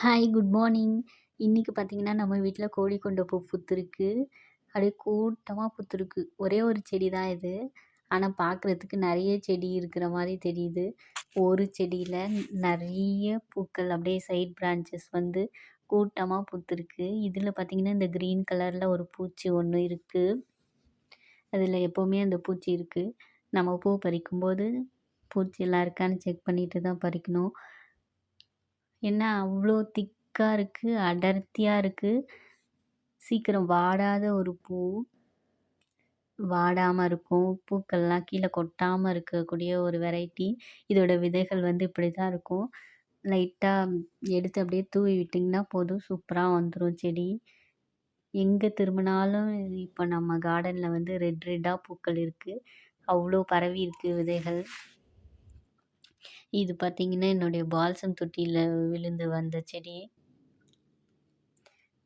Hi good morning இன்றைக்கி பார்த்தீங்கன்னா நம்ம வீட்டில் கோழி கொண்ட பூ பூத்துருக்கு. அப்படியே கூட்டமாக பூத்துருக்கு. ஒரே ஒரு செடி தான் இது. ஆனால் பார்க்குறதுக்கு நிறைய செடி இருக்கிற மாதிரி தெரியுது. ஒரு செடியில் நிறைய பூக்கள் அப்படியே சைட் பிரான்ச்சஸ் வந்து கூட்டமாக பூத்துருக்கு. இதில் பார்த்திங்கன்னா இந்த க்ரீன் கலரில் ஒரு பூச்சி ஒன்று இருக்குது அதில் எப்போவுமே அந்த பூச்சி இருக்குது நம்ம பூ பறிக்கும்போது பூச்சி எல்லாம் இருக்கான்னு செக் பண்ணிட்டு தான் பறிக்கணும். என்ன அவ்வளோ திக்காக இருக்குது அடர்த்தியாக இருக்குது சீக்கிரம் வாடாத ஒரு பூ. வாடாமல் இருக்கும். பூக்கள்லாம் கீழே கொட்டாமல் இருக்கக்கூடிய ஒரு வெரைட்டி இதோட விதைகள் வந்து இப்படி தான் இருக்கும் லைட்டாக எடுத்து அப்படியே தூவி விட்டிங்கன்னா போதும். சூப்பராக வந்துடும் செடி. எங்கே திரும்பினாலும் இப்போ நம்ம கார்டனில் வந்து ரெட் ரெட்டாக பூக்கள் இருக்குது அவ்வளோ பரவி இருக்குது விதைகள். இது பார்த்தீங்கன்னா என்னுடைய பால்சம் தொட்டியில் விழுந்து வந்த செடி.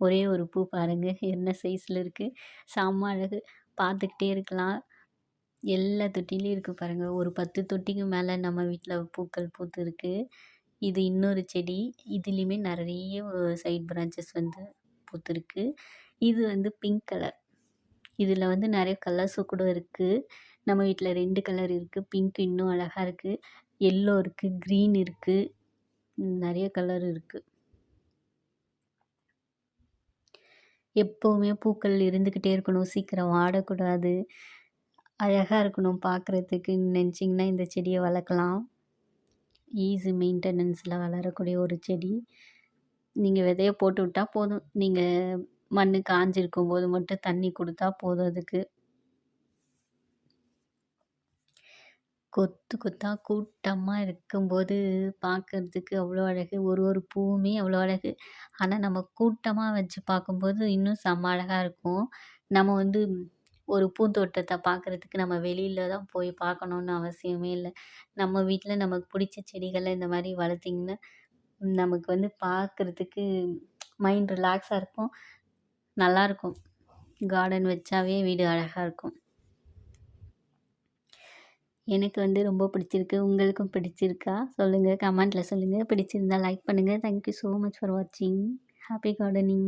ஒரே ஒரு பூ பாருங்கள் என்ன சைஸில் இருக்குது செம்ம அழகு. பார்த்துக்கிட்டே இருக்கலாம். எல்லா தொட்டிலையும் இருக்குது பாருங்கள் ஒரு பத்து தொட்டிக்கு மேலே நம்ம வீட்டில் பூக்கள் பூத்து இருக்குது இது இன்னொரு செடி. இதுலேயுமே நிறைய சைட் பிரான்ச்சஸ் வந்து பூத்துருக்கு. இது வந்து பிங்க் கலர் இதில் வந்து நிறைய கலர்ஸு கூட இருக்குது நம்ம வீட்டில் ரெண்டு கலர் இருக்குது பிங்க் இன்னும் அழகாக இருக்குது எல்லோ இருக்குது க்ரீன் இருக்குது நிறைய கலர் இருக்குது எப்போவுமே பூக்கள் இருந்துக்கிட்டே இருக்கணும். சீக்கிரம் வாடக்கூடாது. அழகாக இருக்கணும் பார்க்குறதுக்கு நினச்சிங்கன்னா இந்த செடியை வளர்க்கலாம். ஈஸி மெயின்டெனன்ஸில் வளரக்கூடிய ஒரு செடி. நீங்கள் விதைய போட்டு விட்டால் போதும். நீங்கள் மண் காஞ்சிருக்கும் போது மட்டும் தண்ணி கொடுத்தா போதும் அதுக்கு. கொத்து கொத்தாக கூட்டமாக இருக்கும்போது பார்க்கறதுக்கு அவ்வளோ அழகு. ஒரு ஒரு பூவுமே அவ்வளோ அழகு. ஆனால் நம்ம கூட்டமாக வச்சு பார்க்கும்போது இன்னும் செம்ம அழகாக இருக்கும். நம்ம வந்து ஒரு பூந்தோட்டத்தை பார்க்குறதுக்கு நம்ம வெளியில் தான் போய் பார்க்கணுன்னு அவசியமே இல்லை. நம்ம வீட்டில் நமக்கு பிடிச்ச செடிகளை இந்த மாதிரி வளர்த்திங்கன்னா நமக்கு வந்து பார்க்குறதுக்கு மைண்ட் ரிலாக்ஸாக இருக்கும். நல்லாயிருக்கும் கார்டன் வச்சாவே வீடு அழகாக இருக்கும். எனக்கு வந்து ரொம்ப பிடிச்சிருக்கு. உங்களுக்கும் பிடிச்சிருக்கா? சொல்லுங்கள் கமெண்ட்டில் சொல்லுங்கள் பிடிச்சிருந்தா லைக் பண்ணுங்கள் thank you so much for வாட்சிங் ஹாப்பி கார்டனிங்